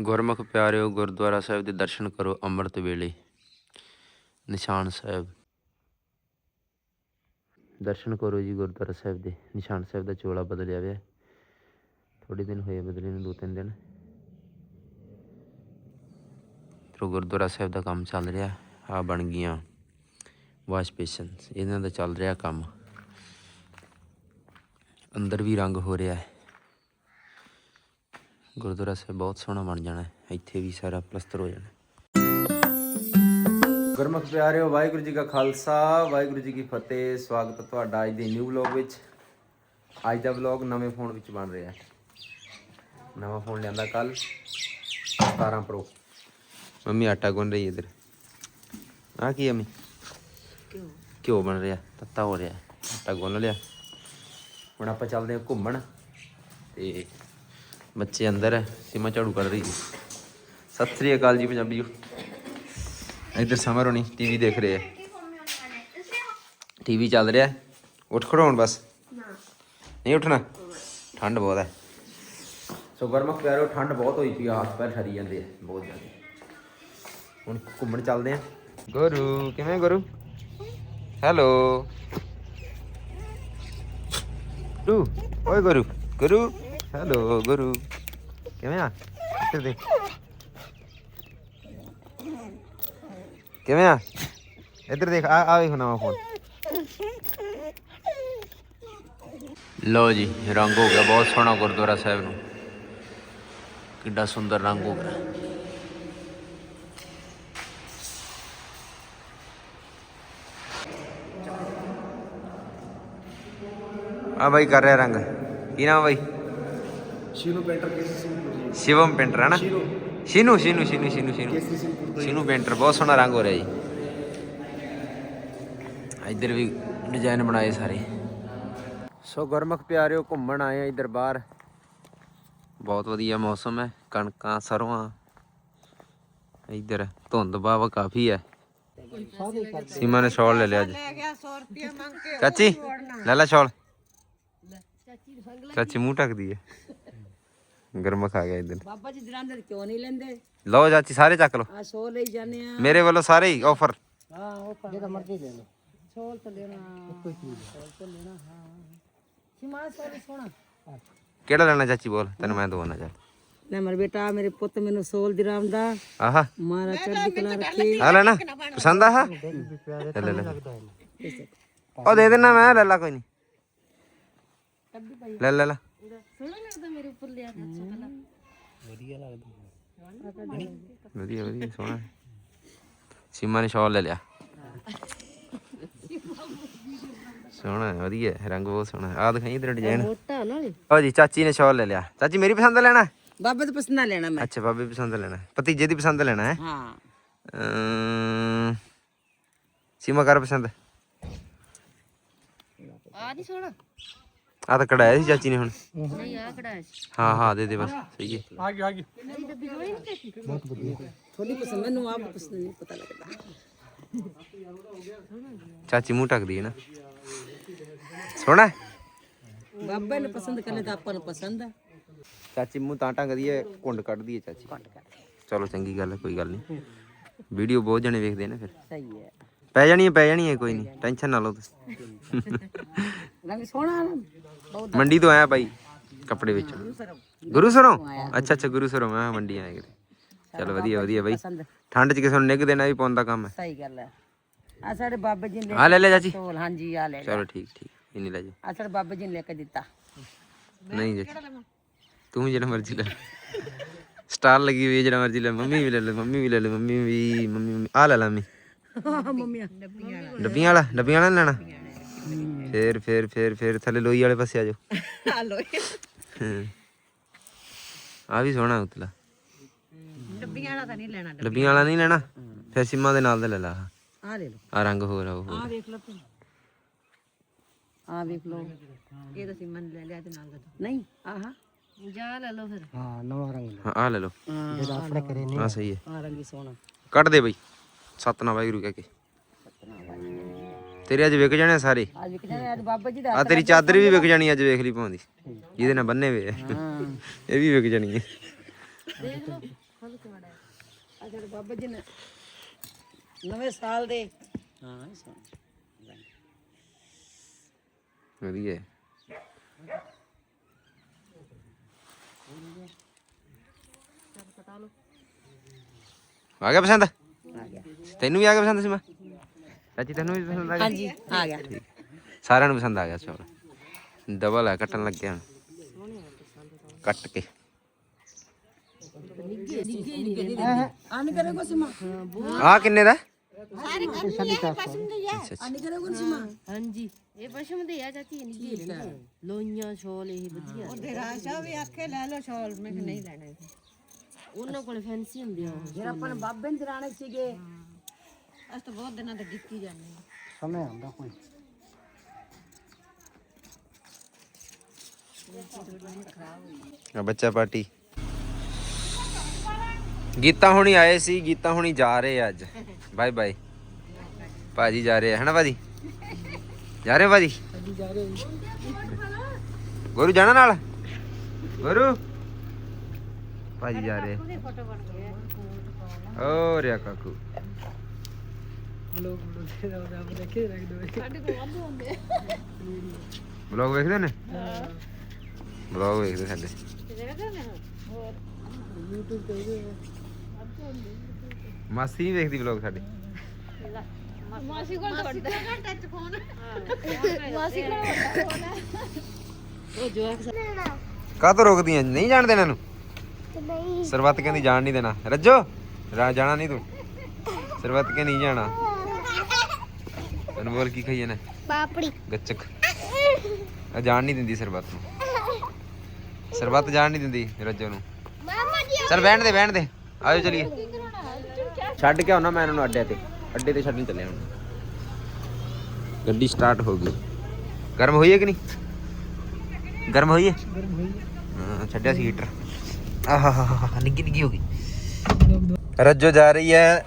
ਗੁਰਮੁਖ ਪਿਆਰਿਓ, ਗੁਰਦੁਆਰਾ ਸਾਹਿਬ ਦੇ ਦਰਸ਼ਨ ਕਰੋ ਅੰਮ੍ਰਿਤ ਵੇਲੇ। ਨਿਸ਼ਾਨ ਸਾਹਿਬ। ਦਰਸ਼ਨ ਕਰੋ ਜੀ ਗੁਰਦੁਆਰਾ ਸਾਹਿਬ ਦੇ। ਨਿਸ਼ਾਨ ਸਾਹਿਬ ਦਾ ਚੋਲਾ ਬਦਲਿਆ ਹੋਇਆ। ਥੋੜੇ ਦਿਨ ਹੋਏ ਬਦਲੇ ਨੂੰ, ਦੋ ਤਿੰਨ ਦਿਨ। ਤੇ ਗੁਰਦੁਆਰਾ ਸਾਹਿਬ ਦਾ ਕੰਮ ਚੱਲ ਰਿਹਾ। ਆ ਬਣ ਗਈਆਂ ਵਾਸ਼ ਬੇਸਨਸ। ਇਹਨਾਂ ਦਾ ਚੱਲ ਰਿਹਾ ਕੰਮ। ਅੰਦਰ ਵੀ ਰੰਗ ਹੋ ਰਿਹਾ ਹੈ। ਗੁਰਦੁਆਰਾ ਸਾਹਿਬ ਬਹੁਤ ਸੋਹਣਾ ਬਣ ਜਾਣਾ ਹੈ। ਇੱਥੇ ਵੀ ਸਾਰਾ ਪਲਸਤਰ ਹੋ ਜਾਣਾ ਗੁਰਮੁਖ ਪਿਆਰਿਓ ਵਾਹਿਗੁਰੂ ਜੀ ਕਾ ਖਾਲਸਾ ਵਾਹਿਗੁਰੂ ਜੀ ਕੀ ਫਤਿਹ। ਸਵਾਗਤ ਹੈ ਤੁਹਾਡਾ ਅੱਜ ਦੇ ਨਿਊ ਵਲੌਗ ਵਿੱਚ। ਅੱਜ ਦਾ ਵਲੌਗ ਨਵੇਂ ਫੋਨ ਵਿੱਚ ਬਣ ਰਿਹਾ ਹੈ। ਨਵਾਂ ਫੋਨ ਲਿਆਂਦਾ ਕੱਲ 17 ਪ੍ਰੋ ਮੰਮੀ ਆਟਾ ਗੁੰਨ ਰਹੀ ਹੈ ਇਧਰ। ਆ ਕੀ ਮੰਮੀ? ਘਿਓ। ਘਿਓ ਬਣ ਰਿਹਾ ਤੱਤਾ ਹੋ ਰਿਹਾ ਆਟਾ ਗੁੰਨ ਲਿਆ। ਹੁਣ ਆਪਾਂ ਚੱਲਦੇ ਹਾਂ ਘੁੰਮਣ। ਤੇ ਬੱਚੇ ਅੰਦਰ ਹੈ, ਸੀਮਾ ਝਾੜੂ ਕੱਢ ਰਹੀ ਹੈ ਸਤਿ ਸ੍ਰੀ ਅਕਾਲ ਜੀ ਪੰਜਾਬੀਓ ਇੱਧਰ ਸਮਰ ਹੋਣੀ ਟੀਵੀ ਦੇਖ ਰਹੇ ਹੈ ਟੀਵੀ ਚੱਲ ਰਿਹਾ ਹੈ। ਉੱਠ ਖੜੋ ਹੁਣ ਬਸ। ਨਹੀਂ ਉੱਠਣਾ? ਠੰਡ ਬਹੁਤ ਹੈ। ਸੋ ਗਰਮਕ ਪਿਆਰੋ ਠੰਡ ਬਹੁਤ ਹੋਈ ਪਈ ਆ, ਹੱਥ ਪੈਰ ਠਰੀ ਜਾਂਦੇ ਆ, ਬਹੁਤ ਜ਼ਿਆਦਾ। ਹੁਣ ਘੁੰਮਣ ਚੱਲਦੇ ਆ। ਗੁਰੂ, ਕਿਵੇਂ ਗੁਰੂ? ਹੈਲੋ। ਗੁਰੂ ਓਏ ਗੁਰੂ ਗੁਰੂ। ਹੈਲੋ ਗੁਰੂ ਕਿਵੇਂ ਆ ਇੱਧਰ ਦੇਖ ਕਿਵੇਂ ਆ ਇੱਧਰ ਦੇਖ ਆ ਆ ਵੇਖ ਨਵਾਂ ਫੋਨ ਲਓ ਜੀ ਰੰਗ ਹੋ ਗਿਆ ਬਹੁਤ ਸੋਹਣਾ ਗੁਰਦੁਆਰਾ ਸਾਹਿਬ ਨੂੰ ਕਿੱਡਾ ਸੁੰਦਰ ਰੰਗ ਹੋ ਗਿਆ ਆ ਬਾਈ ਕਰ ਰਿਹਾ ਰੰਗ ਕੀ ਨਾਮ ਬਾਈ ਸ਼ੀਨੂ ਪੇਂਟਰ ਕੇਸੀ ਸਿੰਘਪੁਰ ਜੀ। ਸ਼ਿਵਮ ਪੇਂਟਰ ਹੈ ਨਾ? ਸ਼ੀਨੂ। ਸ਼ੀਨੂ ਸ਼ੀਨੂ ਸ਼ੀਨੂ ਸ਼ੀਨੂ ਸ਼ੀਨੂ। ਕੇਸੀ ਸਿੰਘਪੁਰ ਤੋਂ ਸ਼ੀਨੂ ਪੇਂਟਰ ਬਹੁਤ ਸੋਹਣਾ ਰੰਗ ਹੋ ਰਿਹਾ ਜੀ। ਇੱਧਰ ਵੀ ਡਿਜ਼ਾਈਨ ਬਣਾਏ ਸਾਰੇ। ਸੋ ਗੁਰਮੁਖ ਪਿਆਰਿਓ ਘੁੰਮਣ ਆਏ ਆ ਇੱਧਰ ਬਾਹਰ। ਬਹੁਤ ਵਧੀਆ ਮੌਸਮ ਹੈ ਕਣਕਾਂ ਸਰੋਂ ਇੱਧਰ ਧੁੰਦ ਬਾਵਾ ਕਾਫੀ ਹੈ। ਸੀਮਾ ਨੇ ਸ਼ਾਲ ਲੈ ਲਿਆ ਅੱਜ। ਚਾਚੀ ਲੈ ਲੈ ਸ਼ਾਲ। ਚਾਚੀ ਮੂੰਹ ਢੱਕਦੀ ਹੈ। ਗੁਰਮੁਖ ਆ ਗਿਆ ਇੱਧਰ ਬਾਬਾ ਜੀ ਦਿਨਾਂ ਦੇ ਕਿਉਂ ਨਹੀਂ ਲੈਂਦੇ। ਲਓ ਚਾਚੀ ਸਾਰੇ ਚੱਕ ਲਓ। ਆ ਸੋ ਲਈ ਜਾਂਦੇ ਆ। ਮੇਰੇ ਵੱਲੋਂ ਸਾਰੇ ਹੀ ਆਫਰ ਹਾਂ ਉਹ ਤਾਂ ਜਿਹੜਾ ਮਰਜ਼ੀ ਲੈ ਲਓ। ਸੋਲ ਤਾਂ ਲੈਣਾ। ਕੋਈ ਚੀਜ਼ ਸੋਲ ਤਾਂ ਲੈਣਾ ਹਾਂ। ਸਿਮਾ ਸੋਲ ਸੋਣਾ ਕਿਹੜਾ ਲੈਣਾ ਚਾਚੀ ਬੋਲ? ਤੈਨੂੰ ਮੈਂ ਦਵਾਉਣਾ ਚੱਲ। ਲੈ ਮਰ ਬੇਟਾ ਮੇਰੇ ਪੁੱਤ ਮੈਨੂੰ ਸੋਲ ਦੀ ਰਾਮ ਦਾ। ਆਹਾ। ਮਾਰਾ ਚੜ੍ਹਦੀ ਕਲਾ ਰੱਖੀ। ਆ ਲੈਣਾ। ਪਸੰਦ ਆ ਲੈ ਲੈ ਲੈ। ਉਹ ਦੇ ਦੇਣਾ ਮੈਂ ਲੈ ਲਾ ਕੋਈ ਨਹੀਂ। ਲੈ ਲੈ ਲੈ। ਵਧੀਆ ਵਧੀਆ ਸੋਹਣਾ। ਸੀਮਾ ਨੇ ਸ਼ਾਲ ਲੈ ਲਿਆ। ਸੋਹਣਾ ਵਧੀਆ ਰੰਗ ਬਹੁਤ ਸੋਹਣਾ। ਆ ਦਿਖਾਈ ਇਧਰ ਡਿਜ਼ਾਈਨ ਮੋਟਾ ਨਾ ਜੀ ਚਾਚੀ ਨੇ ਸ਼ਾਲ ਲੈ ਲਿਆ। ਚਾਚੀ ਮੇਰੀ ਪਸੰਦ ਦਾ ਲੈਣਾ? ਬਾਬੇ ਤੋਂ ਪਸੰਦ ਲੈਣਾ ਮੈਂ। ਅੱਛਾ ਬਾਬੇ ਦੀ ਪਸੰਦ ਦਾ ਲੈਣਾ। ਭਤੀਜੇ ਦੀ ਪਸੰਦ ਦਾ ਲੈਣਾ ਹੈ? ਹਾਂ। ਅਮ, ਸੀਮਾ ਕਰ ਪਸੰਦ। ਆ ਨਹੀਂ ਸੋਣਾ ਆ ਤਾਂ ਕਢਾਇਆ ਸੀ ਚਾਚੀ ਨੇ ਹੁਣ। ਨਹੀਂ ਆ ਕਢਾਇਆ ਸੀ। ਹਾਂ ਹਾਂ ਦੇ ਦੇ ਬਸ ਸਹੀ ਹੈ। ਆ ਗਿਆ ਆ ਗਿਆ ਮੇਰੀ ਡੱਬੀ ਹੋਈ ਨਹੀਂ ਕਿ ਥੋੜੀ ਪਸੰਦ ਮੈਨੂੰ ਆਪ ਪਸੰਦ ਨਹੀਂ ਪਤਾ ਲੱਗਦਾ। ਚਾਚੀ ਮੂੰਹ ਢੱਕਦੀ ਹੈ ਨਾ। ਸੋਹਣਾ? ਬਾਬੇ ਨੇ ਪਸੰਦ ਕਰਨੇ ਤਾਂ ਆਪਾਂ ਨੂੰ ਪਸੰਦ ਆ। ਚਾਚੀ ਮੂੰਹ ਤਾਂ ਢੱਕਦੀ ਹੈ ਕੁੰਡ ਕੱਢਦੀ ਹੈ ਚਾਚੀ। ਚਲੋ ਚੰਗੀ ਗੱਲ ਹੈ ਕੋਈ ਗੱਲ ਨਹੀਂ। ਵੀਡੀਓ ਬਹੁਤ ਜਣੇ ਵੇਖਦੇ ਨੇ ਫਿਰ। ਸਹੀ ਹੈ। ਪੈ ਜਾਣੀ ਹੈ ਪੈ ਜਾਣੀ ਹੈ ਕੋਈ ਨਹੀਂ ਟੈਨਸ਼ਨ ਨਾ ਲਓ ਤੁਸੀਂ। ਰੰਗ ਸੋਹਣਾ ਨਾ। ਬਹੁਤ ਮੰਡੀ ਤੋਂ ਆਇਆ ਭਾਈ ਕੱਪੜੇ ਵਿੱਚ। ਗੁਰੂ ਸਰੋਂ ਅੱਛਾ ਅੱਛਾ ਗੁਰੂ ਸਰੋਂ ਮੈਂ ਕਿਹਾ ਮੰਡੀ ਆਇਆ ਕਿਤੇ। ਚਲ ਵਧੀਆ ਵਧੀਆ ਬਾਈ। ਪਸੰਦ। ਠੰਡ 'ਚ ਕਿਸੇ ਨੂੰ ਨਿੱਘ ਦੇਣਾ ਵੀ ਪਾਉਂਦਾ ਕੰਮ। ਹੈ ਸਹੀ ਗੱਲ ਹੈ। ਆ ਸਾਡੇ ਬਾਬਾ ਜੀ ਨੇ ਆ ਲੈ ਲੈ ਚਾਚੀ। ਸੋਲ ਹਾਂਜੀ ਆ ਲੈ ਚਲੋ ਠੀਕ ਠੀਕ। ਇੰਨੀ ਲੈ ਜਾ ਆ ਸਾਡੇ ਬਾਬਾ ਜੀ ਨੇ ਲੈ ਕੇ ਦਿੱਤਾ। ਨਹੀਂ ਜੀ ਤੂੰ ਜਿਹੜਾ ਮਰਜ਼ੀ ਲੈ ਸਟਾਰ ਲੱਗੀ ਹੋਈ ਹੈ ਜਿਹੜਾ ਮਰਜ਼ੀ ਲੈ ਮੰਮੀ ਵੀ ਲੈ ਲੈ ਮੰਮੀ ਵੀ ਲੈ ਲੈ ਮੰਮੀ ਵੀ ਮੰਮੀ। ਆਹ ਲੈ ਲੈ ਮੰਮੀ। ਮੰਮੀਆਂ ਡੱਬੀਆਂ ਵਾਲਾ। ਡੱਬੀਆਂ ਵਾਲਾ ਨੀ ਲੈਣਾ? ਫੇਰ ਫੇਰ ਫੇਰ ਫੇਰ ਥੱਲੇ ਲੋਈ ਵਾਲੇ ਪਾਸੇ ਆ ਜਾਓ। ਹਲੋ ਆ ਵੀ ਸੋਹਣਾ ਉਤਲਾ ਡੱਬੀਆਂ ਵਾਲਾ ਤਾਂ ਨਹੀਂ ਲੈਣਾ ਡੱਬੀਆਂ ਵਾਲਾ ਨਹੀਂ ਲੈਣਾ? ਫਿਰ ਸਿੰਮਾ ਦੇ ਨਾਲ ਦਾ ਲੈ ਲਾ ਆ ਲੈ ਲਓ। ਆ ਰੰਗ ਹੋਰ ਆ ਉਹ ਹੋਰ। ਆ ਵੇਖ ਲਓ ਤੂੰ ਆ ਵੇਖ ਲਓ। ਇਹ ਤਾਂ ਸਿਮਨ ਲੈ ਲਿਆ ਤੇ ਨਾਲ ਦਾ। ਨਹੀਂ ਆਹਾ। ਜਾ ਲੈ ਲਓ ਫਿਰ। ਹਾਂ ਨਵਾਂ ਰੰਗ ਹਾਂ ਆ ਲੈ ਲਓ। ਜਿਹੜਾ ਆਪਣੇ ਕਰੇ ਆ। ਸਹੀ ਹੈ। ਆ ਰੰਗੀ ਸੋਹਣਾ। ਕੱਢ ਦੇ ਬਈ। ਸਤਨਾਮ ਵਾਹਿਗੁਰੂ ਕਹਿ ਕੇ। ਤੇਰੇ ਅੱਜ ਵਿਕ ਜਾਣੇ ਆ ਸਾਰੇ। ਅੱਜ ਵਿਕ ਜਾਣੇ ਅੱਜ ਬਾਬਾ ਜੀ ਦਾ ਆ ਤੇਰੀ ਚਾਦਰ ਵੀ ਵਿਕ ਜਾਣੀ ਅੱਜ ਵੇਖ ਲਈ ਪਾਉਂਦੀ ਜਿਹਦੇ ਨਾਲ ਬੰਨੇ ਵੇ ਇਹ ਵੀ ਵਿਕ ਜਾਣੀ ਹੈ ਦੇਖ ਲਓ ਖੋਲ ਕੇ ਮੜਾ ਬਾਬਾ ਜੀ ਨੇ ਨਵੇਂ ਸਾਲ ਦੇ ਹਾਂ ਵਧੀਆ। ਆ ਗਿਆ ਪਸੰਦ? ਆ ਗਿਆ। ਤੈਨੂੰ ਵੀ ਆ ਗਿਆ ਪਸੰਦ ਸੀ ਮੈਂ ਚਾਚੀ ਤੈਨੂੰ ਵੀ ਪਸੰਦ ਆ ਗਿਆ? ਹਾਂਜੀ ਆ ਗਿਆ। ਸਾਰਿਆਂ ਨੂੰ ਪਸੰਦ ਆ ਗਿਆ ਚੌਲ। ਡਬਲ ਹੈ ਕੱਟਣ ਲੱਗਿਆ ਹੁਣ। ਕੱਟ ਕੇ। ਅਨ ਕਰੇ ਕੋ ਸਿਮਾ। ਆ ਕਿੰਨੇ ਦਾ? ਹਾਂਜੀ ਇਹ ਪਸ਼ਮ ਦੇ ਆ ਚਾਚੀ ਨਹੀਂ ਲੋਈਆਂ ਸ਼ਾਲ ਇਹ ਵਧੀਆ। ਉਹਦੇ ਰਾਸ਼ਾ ਵੀ ਆਖੇ ਲੈ ਲਓ ਸ਼ਾਲ। ਮੈਂ ਨਹੀਂ ਲੈਣਾ ਉਹਨਾਂ ਕੋਲ ਫੈਂਸੀ ਹੁੰਦੇ ਆ ਜਿਹੜਾ ਆਪਾਂ ਨੇ ਬਾਬੇ ਨੇ ਦਰਾਣੇ ਸੀਗੇ। ਅਸ ਤਾਂ ਬਹੁਤ ਦਿਨਾਂ ਤੋਂ ਡਿੱਕੀ ਜਾਂਦੇ ਆ ਸਮੇਂ ਆਉਂਦਾ ਕੋਈ। ਆ ਬੱਚਾ ਪਾਰਟੀ। ਗੀਤਾ ਹੁਣੀ ਆਏ ਸੀ ਗੀਤਾ ਹੁਣੀ ਜਾ ਰਹੇ ਆ ਅੱਜ। Bye bye. ਭਾਜੀ ਜਾ ਰਹੇ ਆ ਹਨਾ ਭਾਜੀ? ਜਾ ਰਹੇ ਹੋ ਭਾਜੀ? ਗੁਰੂ ਜਾਣਾ ਨਾਲ? ਗੁਰੂ? ਭਾਜੀ ਜਾ ਰਹੇ। ਓ ਰਿਆ ਕਾਕੂ। ਬਲੌਗ ਵੇਖਦੇ ਨੇ ਬਲੌਗ ਵੇਖਦੇ ਸਾਡੇ। ਮਾਸੀ ਨਹੀਂ ਵੇਖਦੀ ਬਲੌਗ ਸਾਡੇ। ਮਾਸੀ। ਕੋਲ ਤੁਹਾਡਾ। Touch phone. ਉਹ ਜੋ ਕਾਹ ਤੋਂ ਰੋਕਦੀਆਂ? ਨਹੀਂ ਜਾਣਦੇ ਇਹਨਾਂ ਨੂੰ? ਸਰਬੱਤ ਕਹਿੰਦੀ ਜਾਣ ਨਹੀਂ ਦੇਣਾ। ਰੱਜੋ। ਰਾ ਜਾਣਾ ਨਹੀਂ ਤੂੰ। ਸਰਬੱਤ ਕੇ ਨਹੀਂ ਜਾਣਾ। ਅਨਮੋਲ ਕੀ ਖਾਈ ਨਾ? ਪਾਪੜੀ। ਗੱਚਕ। ਆ ਜਾਣ ਨਹੀਂ ਦਿੰਦੀ ਸਰਬੱਤ ਨੂੰ। ਸਰਬੱਤ ਜਾਣ ਨਹੀਂ ਦਿੰਦੀ ਰੱਜੋ ਨੂੰ। ਮਾਮਾ ਜੀ ਚਲ ਬੈਠ ਦੇ ਬੈਠ ਦੇ। ਆਜੋ ਚਲੀਏ। ਛੱਡ ਕੇ ਆਉਣਾ ਮੈਂ ਇਹਨਾਂ ਨੂੰ ਅੱਡੇ ਤੇ। ਅੱਡੇ ਤੇ ਛੱਡਣ ਚੱਲੇ ਹੁਣ। ਗੱਡੀ ਸਟਾਰਟ ਹੋ ਗਈ। ਗਰਮ ਹੋਈ ਹੈ ਕਿ ਨਹੀਂ? ਗਰਮ ਹੋਈ ਹੈ? ਗਰਮ ਹੋਈ ਹਾਂ ਛੱਡਿਆ ਸੀ ਹੀਟਰ। ਆਹਾ ਨਿੱਗੀ ਨਿੱਗੀ ਹੋ ਗਈ। ਰੱਜੋ ਜਾ ਰਹੀ ਹੈ।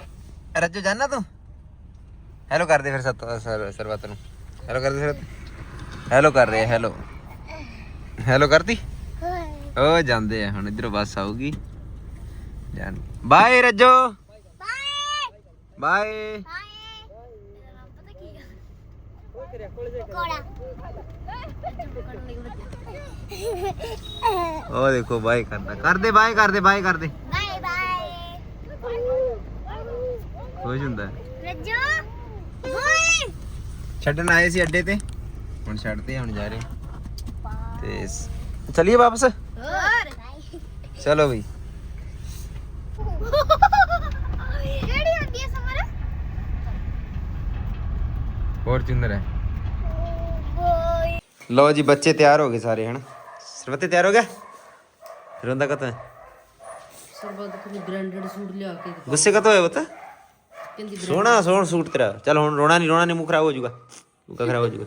ਰੱਜੋ ਜਾਣਾ ਤੂੰ? ਹੈਲੋ ਕਰ ਦੇ ਫਿਰ ਸਤ ਸਰ ਸਰਬੱਤ ਨੂੰ। ਹੈਲੋ ਕਰ ਦੇ ਫਿਰ। ਹੈਲੋ ਕਰ ਰਹੇ ਹੈਲੋ ਹੈਲੋ ਕਰਤੀ? ਓ ਜਾਂਦੇ ਆ ਹੁਣ ਇਧਰੋਂ ਬੱਸ ਆਊਗੀ। ਜਾਨ ਬਾਏ ਰੱਜੋ। ਬਾਏ ਉਹ ਦੇਖੋ ਬਾਏ ਕਰਦਾ ਕਰਦੇ ਬਾਏ ਕਰਦੇ ਬਾਏ ਕਰਦੇ। Bye bye. ਖੁਸ਼ ਹੁੰਦਾ। ਰੱਜੋ। ਹੋਏ ਛੱਡਣ ਆਏ ਸੀ ਅੱਡੇ ਤੇ। ਹੁਣ ਛੱਡਦੇ ਹੁਣ ਜਾ ਰਹੇ ਤੇ ਚਲਿਏ ਵਾਪਸ? ਹੋਰ। ਚਲੋ ਬਈ। ਕਿਹੜੀ ਹੁੰਦੀ ਹੈ ਸਮਰ? ਫੋਰਚੂਨਰ ਹੈ। ਲਓ ਜੀ ਬੱਚੇ ਤਿਆਰ ਹੋ ਗਏ ਸਾਰੇ ਹਨ? ਸਰਵਤੇ ਤਿਆਰ ਹੋ ਗਿਆ ਰੋਂਦਾ ਕਤ ਸਰਬੱਤ ਕੋਈ ਬ੍ਰਾਂਡਡ ਸੂਟ ਲਿਆ ਕੇ ਗੁੱਸੇ ਕਤ ਹੋਇਆ ਬਤ ਕਹਿੰਦੀ ਸੋਹਣਾ ਸੋਹਣਾ ਸੂਟ ਤੇਰਾ। ਚੱਲ ਹੁਣ ਰੋਣਾ ਨਹੀਂ ਰੋਣਾ ਨਹੀਂ ਖਰਾਬ ਹੋ ਜਾਊਗਾ। ਖਰਾਬ ਹੋ ਜਾਊਗਾ।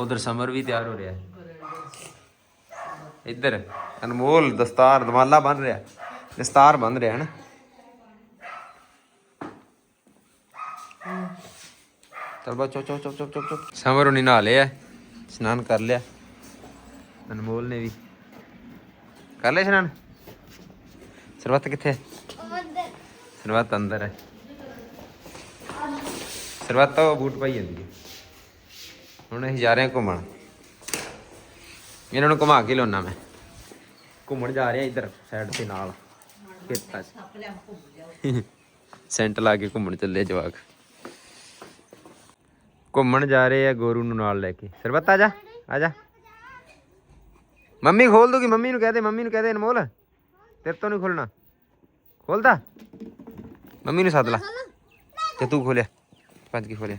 ਉਧਰ ਸਮਰ ਵੀ ਤਿਆਰ ਹੋ ਰਿਹਾ ਹੈ। ਇੱਧਰ ਅਨਮੋਲ ਦਸਤਾਰ ਦਮਾਲਾ ਬਣ ਰਿਹਾ। ਦਸਤਾਰ ਬਣ ਰਿਹਾ ਹੈ ਨਾ ਚਲ ਬਾ ਚੋ ਚੋ ਚੋ ਚੋ ਚੋ ਸਮਰ ਉਹਨੇ ਨਹਾ ਲਿਆ। ਇਸ਼ਨਾਨ ਕਰ ਲਿਆ। ਅਨਮੋਲ ਨੇ ਵੀ। ਕਰ ਲਿਆ ਇਸ਼ਨਾਨ? ਸਰਬੱਤ ਕਿੱਥੇ? ਹੈ ਅੰਦਰ। ਸਰਬੱਤ ਅੰਦਰ ਹੈ। ਸਰਬੱਤ ਤਾਂ ਬੂਟ ਪਾਈ ਜਾਂਦੀ ਹੈ। ਹੁਣ ਅਸੀਂ ਜਾ ਰਹੇ ਹਾਂ ਘੁੰਮਣ। ਇਹਨਾਂ ਨੂੰ ਘੁਮਾ ਕੇ ਲਿਆਉਣਾ ਮੈਂ। ਘੁੰਮਣ ਜਾ ਰਹੇ ਹਾਂ ਇੱਧਰ ਸਾਈਡ ਤੇ ਨਾਲ। ਖੇਤਾਂ 'ਚ। ਸੈਂਟ ਲਾ ਕੇ ਘੁੰਮਣ ਚੱਲੇ ਜਵਾਕ। ਘੁੰਮਣ ਜਾ ਰਹੇ ਆ ਗੋਰੂ ਨੂੰ ਨਾਲ ਲੈ ਕੇ। ਸਰਬੱਤ ਆ ਜਾ ਆ ਜਾ। ਮੰਮੀ ਖੋਲ ਦੂਗੀ, ਮੰਮੀ ਨੂੰ ਕਹਿ ਦੇ, ਮੰਮੀ ਨੂੰ ਕਹਿ ਦੇ ਅਨਮੋਲ। ਤੇਰੇ ਤੋਂ ਨਹੀਂ ਖੋਲਣਾ। ਖੋਲਦਾ। ਮੰਮੀ ਨੂੰ ਸੱਦ ਲਾ। ਤੇ ਤੂੰ ਖੋਲਿਆ। ਪੰਜ ਕੇ ਖੋਲਿਆ।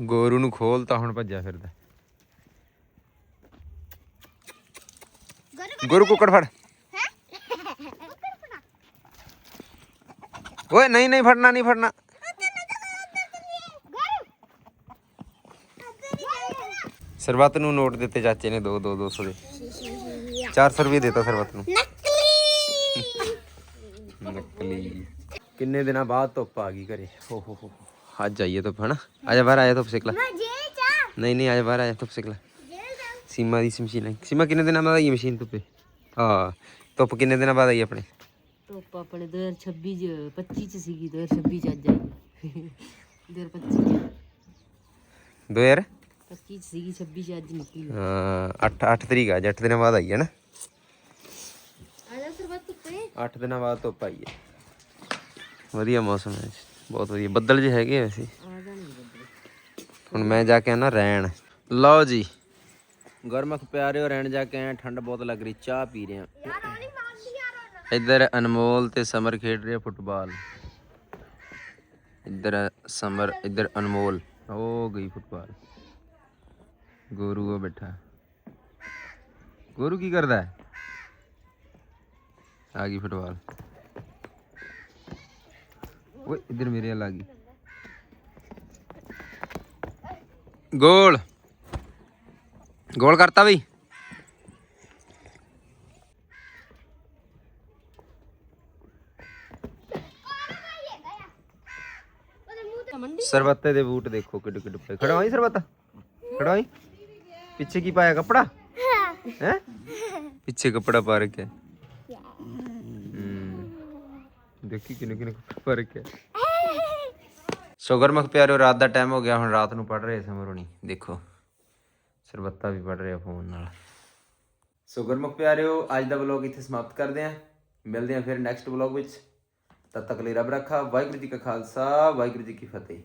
ਗੋਰੂ ਨੂੰ ਖੋਲਤਾ ਹੁਣ ਭੱਜਿਆ ਫਿਰਦਾ। ਗੋਰੂ ਕੁੱਕੜ ਫੜ। ਓਏ ਨਹੀਂ ਨਹੀਂ ਫੜਨਾ ਨਹੀਂ ਫੜਨਾ ਸਰਬੱਤ ਨੂੰ ਨੋਟ ਦਿੱਤੇ ਚਾਚੇ ਨੇ 2 2 200 ਦੇ 400 ਰੁਪਏ ਦਿੱਤਾ ਸਰਬੱਤ ਨੂੰ ਨਕਲੀ ਨਕਲੀ ਕਿੰਨੇ ਦਿਨਾਂ ਬਾਅਦ ਧੁੱਪ ਆ ਗਈ ਘਰੇ ਹੋ ਹੋ ਹੋ ਅੱਜ ਆਈਏ ਧੁੱਪ ਹਨਾ ਆ ਜਾ ਬਾਹਰ ਆ ਧੁੱਪ ਸਿੱਕ ਲੈ ਨਹੀਂ ਨਹੀਂ ਆ ਬਾਹਰ ਆ ਧੁੱਪ ਸਿੱਕ ਲੈ ਸੀਮਾ ਦੀ ਮਸ਼ੀਨ ਹੈ ਸੀਮਾ ਕਿੰਨੇ ਦਿਨਾਂ ਬਾਅਦ ਆਈ ਮਸ਼ੀਨ ਧੁੱਪੇ ਹਾਂ ਧੁੱਪ ਕਿੰਨੇ ਦਿਨਾਂ ਬਾਅਦ ਆਈ ਆਪਣੇ ਧੁੱਪ ਆਪਣੇ 2026 ਚ 25 ਚ ਸੀਗੀ 2026 ਚ ਅੱਜ ਆਈ 2025 ਚ। 2000 25 ਚ ਸੀਗੀ 26 ਚ ਅੱਜ ਨਿਕਲੀ ਹਾਂ। 8 8 ਤਰੀਕ ਆ 8 ਦਿਨਾਂ ਬਾਅਦ ਆਈ ਹੈ ਨਾ? ਆ ਜਾ ਸਰਬੱਤ ਧੁੱਪੇ। 8 ਦਿਨਾਂ ਬਾਅਦ ਧੁੱਪ ਆਈ ਹੈ। ਵਧੀਆ ਮੌਸਮ ਹੈ ਬਹੁਤ ਵਧੀਆ। ਬੱਦਲ ਜਿਹੇ ਹੈਗੇ ਵੈਸੇ। ਹੁਣ ਮੈਂ ਜਾ ਕੇ ਆਣਾ ਰਹਿਣ ਲਓ ਜੀ। ਗਰਮਖ ਪਿਆਰਿਓ ਰਹਿਣ ਜਾ ਕੇ ਆਇਆ ਠੰਡ ਬਹੁਤ ਲੱਗ ਰਹੀ ਚਾਹ ਪੀ ਰਹੇ। ਆ ਯਾਰ ਉਹ ਨਹੀਂ ਮਾਰਦੀ ਯਾਰ ਉਹ ਇੱਧਰ ਅਨਮੋਲ ਤੇ ਸਮਰ ਖੇਡ ਰਹੇ ਫੁੱਟਬਾਲ। ਇੱਧਰ ਸਮਰ, ਇੱਧਰ ਅਨਮੋਲ, ਹੋ ਗਈ ਫੁੱਟਬਾਲ। ਗੋਰੂ ਉਹ ਬੈਠਾ। ਗੋਰੂ ਕੀ ਕਰਦਾ ਹੈ? ਆ ਗਈ ਫੁੱਟਬਾਲ। ਓਏ, ਇੱਧਰ ਮੇਰੇ ਵੱਲ ਆ ਗਈ। ਗੋਲ। ਗੋਲ ਕਰਤਾ ਬਈ ਉਹਦੇ ਮੂੰਹ ਤੇ ਸਰਬੱਤੇ ਦੇ ਬੂਟ ਦੇਖੋ ਕਿੱਡੇ ਕਿੱਡੇ ਪਏ। ਖੜਾ ਸਰਬੱਤ? ਖੜਾ ਪਿੱਛੇ ਕੀ ਪਾਇਆ ਕੱਪੜਾ? ਹੈ? ਪਿੱਛੇ ਕੱਪੜਾ ਪਾ ਰੱਖਿਆ। ਦੇਖੀ ਕਿੰਨੇ ਕਿੰਨੇ ਕੱਪੜੇ ਪਾ ਰੱਖਿਆ ਸ਼ੁਗਰ ਮਖ ਰਾਤ ਦਾ ਟਾਈਮ ਹੋ ਗਿਆ, ਹੁਣ ਰਾਤ ਨੂੰ ਪੜ ਰਹੇ ਸਮਰ ਦੇਖੋ, ਸਰਬੱਤਾ ਵੀ ਪੜ ਰਿਹਾ ਫੋਨ ਨਾਲ। ਸੋ ਗੁਰਮੁਖ ਪਿਆਰਿਓ, ਅੱਜ ਦਾ ਵਲੌਗ ਇੱਥੇ ਸਮਾਪਤ ਕਰਦੇ ਹਾਂ। ਮਿਲਦੇ ਹਾਂ ਫਿਰ ਨੈਕਸਟ ਵਲੌਗ ਵਿੱਚ। ਤਦ ਤੱਕ ਲਈ ਰੱਬ ਰੱਖਾ, ਵਾਹਿਗੁਰੂ ਜੀ ਕਾ ਖਾਲਸਾ, ਵਾਹਿਗੁਰੂ ਜੀ ਕੀ ਫਤਿਹ।